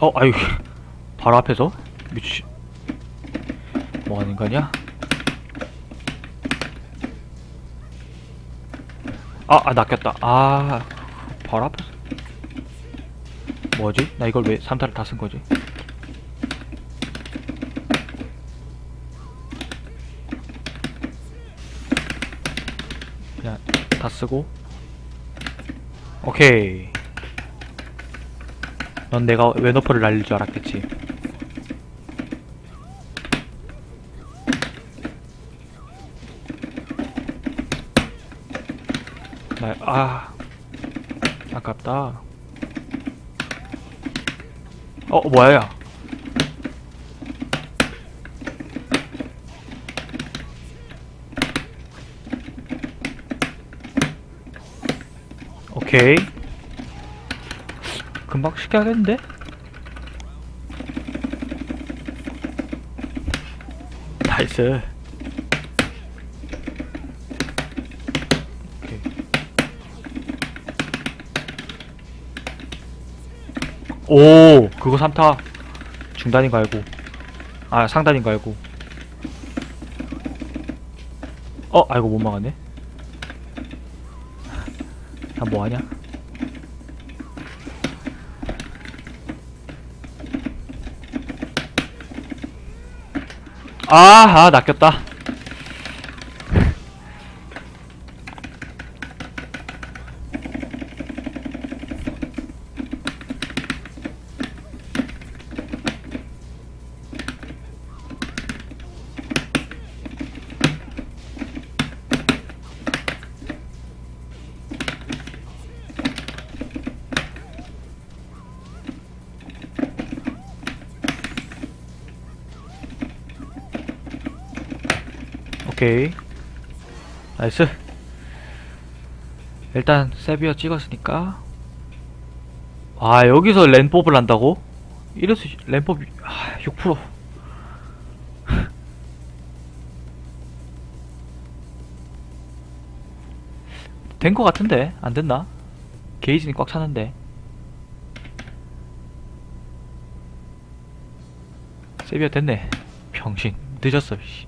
어, 아유, 바로 앞에서 미치. 뭐 하는 거냐? 아, 아, 낚였다. 아, 바로 앞에서. 뭐지? 나 이걸 왜 3타를 다 쓴 거지? 그냥 다 쓰고. 오케이. 넌 내가 웨너퍼를 날릴 줄 알았겠지. 나, 아, 아깝다. 어, 뭐야, 야. 오케이. 금방 쉽게 하겠는데? 나이스. 오케이. 오, 그거 3타. 중단인 거 알고. 아, 상단인 거 알고. 어, 아이고, 못 막았네. 야, 뭐하냐? 아, 아, 낚였다. 오케이. 나이스. 일단 세비어 찍었으니까. 아 여기서 랜법을 한다고? 이래서 랜법이 아, 6%. 된 거 같은데 안 됐나? 게이지는 꽉 차는데. 세비어 됐네. 병신 늦었어. 씨.